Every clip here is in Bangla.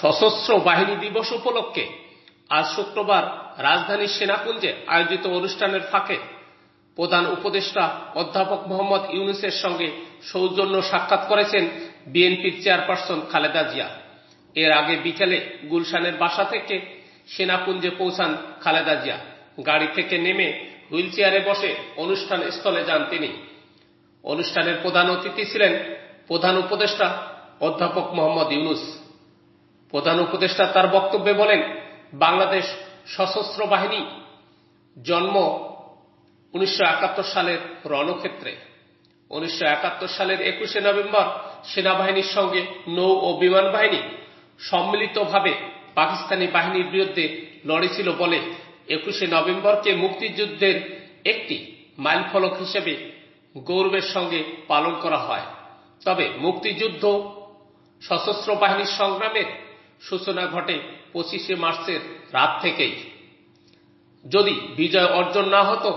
সশস্ত্র বাহিনী দিবস উপলক্ষে আজ শুক্রবার রাজধানীর সেনাকুঞ্জে আয়োজিত অনুষ্ঠানের ফাঁকে প্রধান উপদেষ্টা অধ্যাপক মোহাম্মদ ইউনুসের সঙ্গে সৌজন্য সাক্ষাৎ করেছেন বিএনপির চেয়ারপারসন খালেদা জিয়া। এর আগে বিকেলে গুলশানের বাসা থেকে সেনাকুঞ্জে পৌঁছান খালেদা জিয়া। গাড়ি থেকে নেমে হুইলচেয়ারে বসে অনুষ্ঠান স্থলে যান তিনি। অনুষ্ঠানের প্রধান অতিথি ছিলেন প্রধান উপদেষ্টা অধ্যাপক মোহাম্মদ ইউনুস। প্রধান উপদেষ্টা তার বক্তব্যে বলেন, বাংলাদেশ সশস্ত্র বাহিনী জন্ম উনিশশো একাত্তর সালের রণক্ষেত্রে। উনিশশো সালের একুশে নভেম্বর সেনাবাহিনীর সঙ্গে নৌ ও বিমান বাহিনী সম্মিলিতভাবে পাকিস্তানি বাহিনীর বিরুদ্ধে লড়েছিল বলে একুশে নভেম্বরকে মুক্তিযুদ্ধের একটি মাইলফলক হিসেবে গৌরবের সঙ্গে পালন করা হয়। তবে মুক্তিযুদ্ধ সশস্ত্র বাহিনীর সংগ্রামের সূচনা ঘটে পঁচিশে মার্চের রাত থেকেই। যদি বিজয় অর্জন না হতো,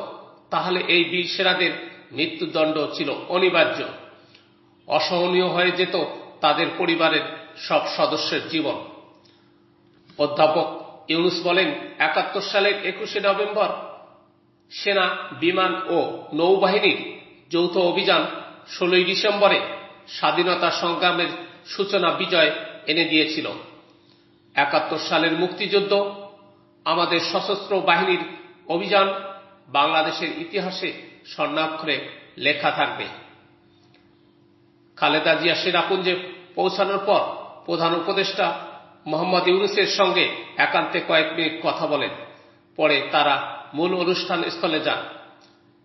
তাহলে এই বীর সেনাদের মৃত্যুদণ্ড ছিল অনিবার্য। অসহনীয় হয়ে যেত তাদের পরিবারের সব সদস্যের জীবন। অধ্যাপক ইউনুস বলেন, একাত্তর সালের একুশে নভেম্বর সেনা, বিমান ও নৌবাহিনীর যৌথ অভিযান ষোলোই ডিসেম্বরে স্বাধীনতা সংগ্রামের সূচনা বিজয় এনে দিয়েছিল। একাত্তর সালের মুক্তিযুদ্ধ, আমাদের সশস্ত্র বাহিনীর অভিযান বাংলাদেশের ইতিহাসে স্বর্ণাক্ষরে লেখা থাকবে। খালেদা জিয়া সেনাপুঞ্জে পৌঁছানোর পর প্রধান উপদেষ্টা মোহাম্মদ ইউনুসের সঙ্গে একান্তে কয়েক মিনিট কথা বলেন। পরে তারা মূল অনুষ্ঠান স্থলে যান।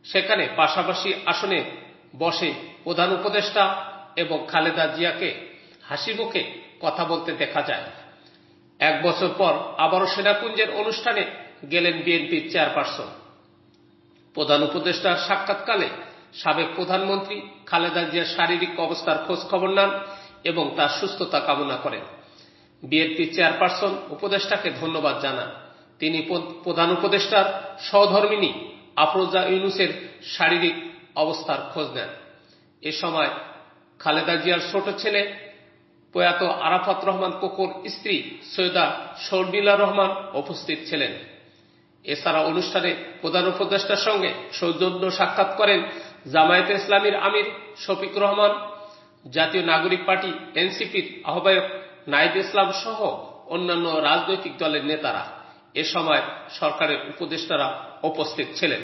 সেখানে পাশাপাশি আসনে বসে প্রধান উপদেষ্টা এবং খালেদা জিয়াকে হাসি মুখে কথা বলতে দেখা যায়। এক বছর পর আবারও সেনাকুঞ্জের অনুষ্ঠানে গেলেন বিএনপির চেয়ারপারসন। প্রধান উপদেষ্টার সাক্ষাৎকালে সাবেক প্রধানমন্ত্রী খালেদা জিয়ার শারীরিক অবস্থার খোঁজ খবর নেন এবং তার সুস্থতা কামনা করেন। বিএনপি চেয়ারপারসন উপদেষ্টাকে ধন্যবাদ জানান। তিনি প্রধান উপদেষ্টার সহধর্মিনী আফরোজা ইউনুসের শারীরিক অবস্থার খোঁজ নেন। এ সময় খালেদা জিয়ার ছোট ছেলে প্রয়াত আরাফাত রহমান কোকর স্ত্রী সৈয়দা শর্মিলা রহমান উপস্থিত ছিলেন। এছাড়া অনুষ্ঠানে প্রধান উপদেষ্টার সঙ্গে সৌজন্য সাক্ষাৎ করেন জামায়াতে ইসলামীর আমির শফিক রহমান, জাতীয় নাগরিক পার্টি এনসিপির আহ্বায়ক নাইদ ইসলাম সহ অন্যান্য রাজনৈতিক দলের নেতারা। এ সময় সরকারের উপদেষ্টারা উপস্থিত ছিলেন।